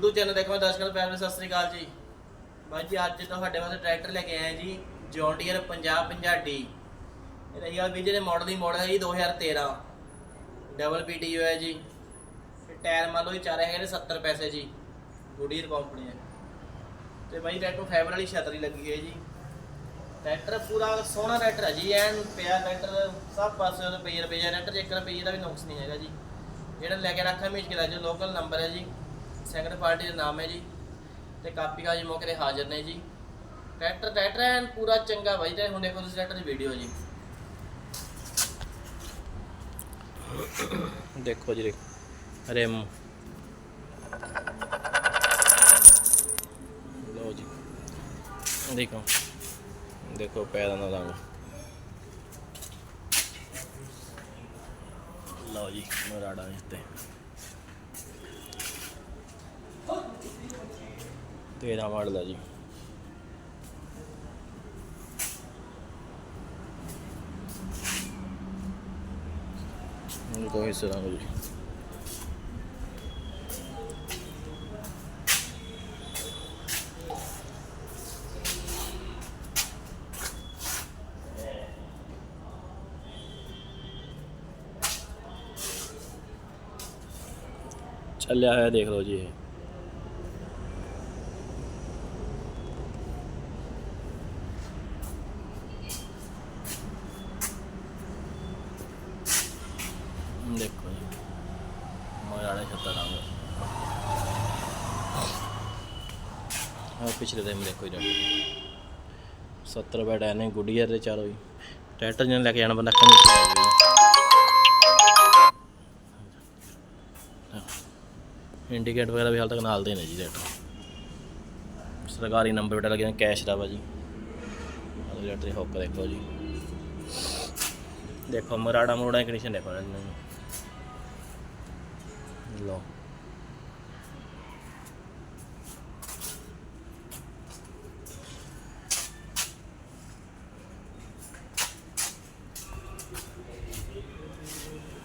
YouTube channel ਦੇਖੋ ਦਰਸ਼ਕਾਂ ਨੂੰ ਪਿਆਰ ਭਰੀ ਸਤਿ ਸ੍ਰੀ ਅਕਾਲ ਜੀ। ਬਾਈ ਜੀ, ਅੱਜ ਤੁਹਾਡੇ ਵਾਸਤੇ ਟਰੈਕਟਰ ਲੈ ਕੇ ਆਏ ਜੀ ਜੌਨ ਡੀਅਰ 5050D ਇਹਦਾ ਇਹ ਵੀ ਜਿਹੜੇ ਮਾਡਲ ਦੀ ਮਾਡਲ ਹੈ ਜੀ 2013 ਡਬਲ ਪੀਟੀਓ ਹੈ ਜੀ। ਤੇ ਟਾਇਰ ਮੰਨ ਲਓ ਜੀ, ਚਾਰੇ ਹੈਗੇ ਨੇ 70 ਪੈਸੇ ਜੀ। ਗੁਡੀਅਰ ਕੰਪਨੀ ਹੈ। ਤੇ ਬਾਈ ਟਰੈਕਟਰ ਫਾਈਬਰ ਵਾਲੀ ਛਤਰੀ ਲੱਗੀ ਹੈ ਜੀ। ਟਰੈਕਟਰ ਪੂਰਾ ਸੋਹਣਾ ਟਰੈਕਟਰ ਹੈ ਜੀ, ਐਨ ਪਿਆ ਟਰੈਕਟਰ, ਸਭ ਪਾਸੇ ਉਹਦੇ ਪਈ ਰੁਪਈਆ ਟਰੈਕਟਰ 'ਚ ਇੱਕ ਰੁਪਈਏ ਦਾ ਵੀ ਨੁਕਸ ਨਹੀਂ ਹੈਗਾ ਜੀ। ਜਿਹੜਾ ਲੈ ਕੇ ਰੱਖਿਆ ਮੇਜ ਕਿਲਾ ਜੋ ਲੋਕਲ ਨੰਬਰ ਹੈ ਜੀ। ਸੈਕੰਡ ਪਾਰਟੀ ਦਾ ਨਾਮ ਹੈ ਜੀ ਤੇ ਕਾਪੀ ਕਾਜ ਮੌਕੇ ਤੇ ਹਾਜ਼ਰ ਨੇ ਜੀ। ਟਰੈਕਟਰ ਟਰੈਕਟਰ ਐਨ ਪੂਰਾ ਚੰਗਾ ਬਾਈ ਤੇ ਹੁਣ ਦੇਖੋ ਤੁਸੀਂ ਟਰੈਕਟਰ ਦੀ ਵੀਡੀਓ ਜੀ। ਦੇਖੋ ਜੀ, ਰਿਮ। ਲਓ ਜੀ। ਦੇਖੋ। ਦੇਖੋ ਪੈਰਾਂ ਦਾ ਰੰਗ। ਲਓ ਜੀ ਮਰਾੜਾ ਇੱਥੇ। ਤੇਰਾ ਮਾਡਲ ਹੈ ਜੀ। ਇਹ ਕੋਈ ਹਿੱਸਾ ਰੰਗ ਜੀ। ਚੱਲਿਆ ਹੋਇਆ ਦੇਖ ਲਓ ਜੀ ਦੇਖੋ ਜੀ ਮਰਾੜਾ ਛੱਤਾ ਰੰਗ ਆ ਪਿਛਲੇ ਦੇ ਮੇਰੇ ਕੋਈ ਡਾਕਟਰ 70 ਬੈਡ ਐ ਗੁੱਡੀਅਰ ਦੇ ਚਾਰੋ ਜੀ ਟਰੈਕਟਰ ਜਿਹਨੇ ਲੈ ਕੇ ਜਾਣਾ ਬੰਦਾ ਕਮੀ ਇੰਡੀਕੇਟ ਵਗੈਰਾ ਵੀ ਹਾਲ ਤੱਕ ਨਾਲ ਦੇ ਨੇ ਜੀ ਟਰੈਕਟਰ ਸਰਕਾਰੀ ਨੰਬਰ ਬਟਾ ਲੱਗਿਆ ਕੈਸ਼ ਦਾ ਵਾ ਜੀ ਟਰੈਕਟਰ ਦੀ ਹੁੱਕ ਦੇਖੋ ਜੀ ਦੇਖੋ ਮਰਾੜਾ ਮਰੋੜਾ ਕੰਡੀਸ਼ਨ ਦੇਖੋ ਇਹਨਾਂ ਲਓ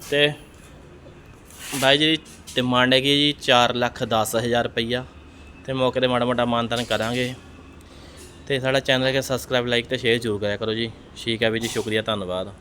ਤੇ ਬਾਈ ਜੀ ਡਿਮਾਂਡ ਹੈਗੀ ਜੀ 4 ਲੱਖ 10 ਹਜ਼ਾਰ ਰੁਪਈਆ। ਤੇ ਮੌਕੇ ਤੇ ਮਾੜਾ ਮੋਟਾ ਮਾਨਤਾਨ ਕਰਾਂਗੇ। ਤੇ ਸਾਡਾ ਚੈਨਲ ਕੇ ਸਬਸਕ੍ਰਾਈਬ ਲਾਈਕ ਤੇ ਸ਼ੇਅਰ ਜ਼ਰੂਰ ਕਰਿਆ ਕਰੋ ਜੀ। ਠੀਕ ਹੈ ਵੀ ਜੀ, ਸ਼ੁਕਰੀਆ, ਧੰਨਵਾਦ।